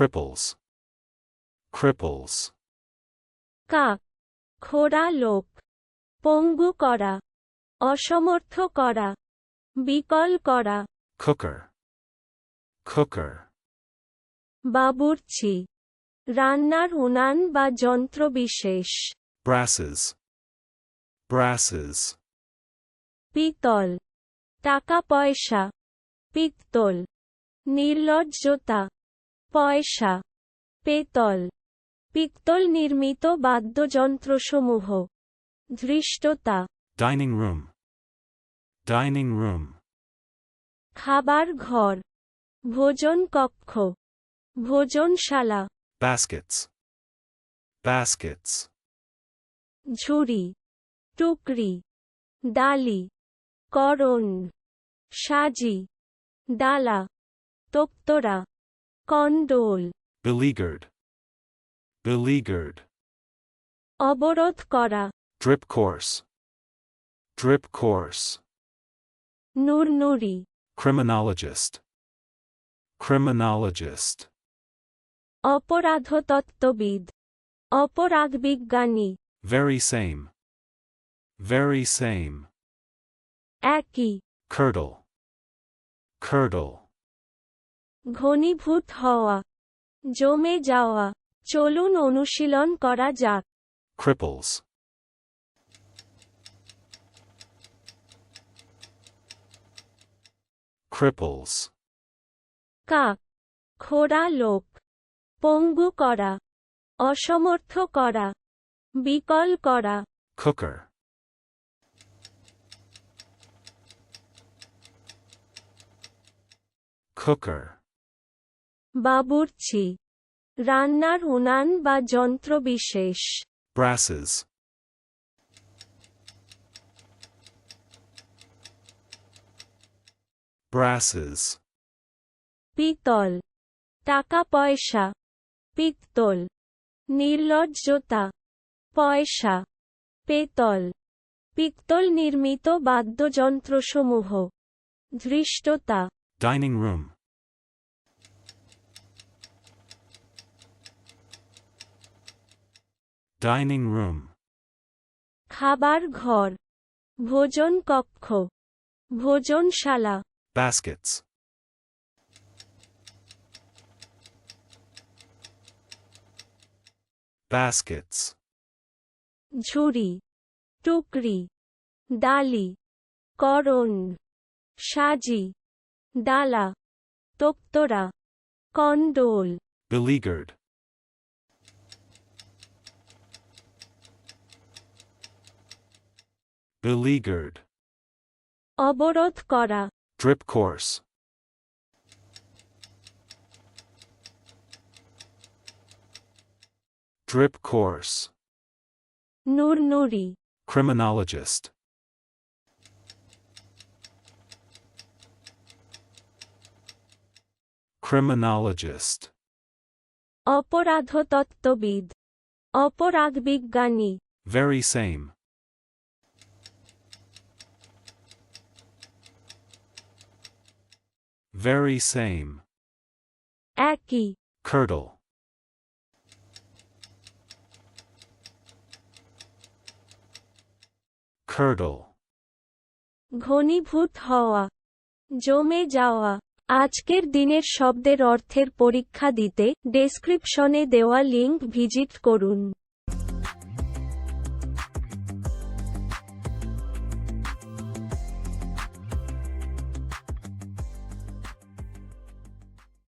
cripples, cripples, কাক খোড়া লোক পঙ্গু করা অসমর্থ করা বিকল করা। Cooker, cooker, বাবুর্চি রান্নার উনান বা যন্ত্রবিশেষ। Brasses, brasses, পিতল টাকা পয়সা পিত্তল নির্লজ্জতা। পয়সা পেতল পিত্তল নির্মিত বাদ্যযন্ত্রসমূহ ধৃষ্টতা ডাইনিং room, dining room, খাবার ঘর ভোজন কক্ষ ভোজনশালা baskets, baskets, ঝুড়ি টুকরি ডালি করণ সাজি ডালা তোক্তরা কন্ডোল beleaguered, beleaguered, অবরোধ করা drip course, drip course, নুরনুরি criminologist, criminologist, অপরাধতত্ত্ববিদ অপরাধবিজ্ঞানী very same, very same, একই curdle, curdle, ঘনীভূত হওয়া। জমে যাওয়া। চলুন অনুশীলন করা যাক। Cripples, cripples, কাক খোড়া লোক। পঙ্গু করা। অসমর্থ করা। বিকল করা। Cooker, cooker, বাবুর্চি। রান্নার উনান বা যন্ত্রবিশেষ brasses, brasses, পিতল। টাকা পয়সা। পিত্তল। নির্লজ্জতা। পয়সা। পেতল। পিত্তল নির্মিত বাদ্যযন্ত্রসমূহ। ধৃষ্টতা। Dining room, dining room, খাবার ঘর ভোজন কক্ষ ভোজনশালা। Baskets, baskets, ঝুড়ি টুকরি ডালি করণ সাজি ডালা তোক্তরা কন্ডোল। Beleaguered, beleaguered, অবরোধ করা drip course, drip course, নুরনুরি criminologist, criminologist, অপরাধতত্ত্ববিদ অপরাধবিজ্ঞানী very same, Very same, একই curdle, curdle, ঘনীভূত হওয়া। জমে যাওয়া। আজকের দিনের শব্দের অর্থের পরীক্ষা দিতে ডেসক্রিপশনে দেওয়া লিংক ভিজিট করুন।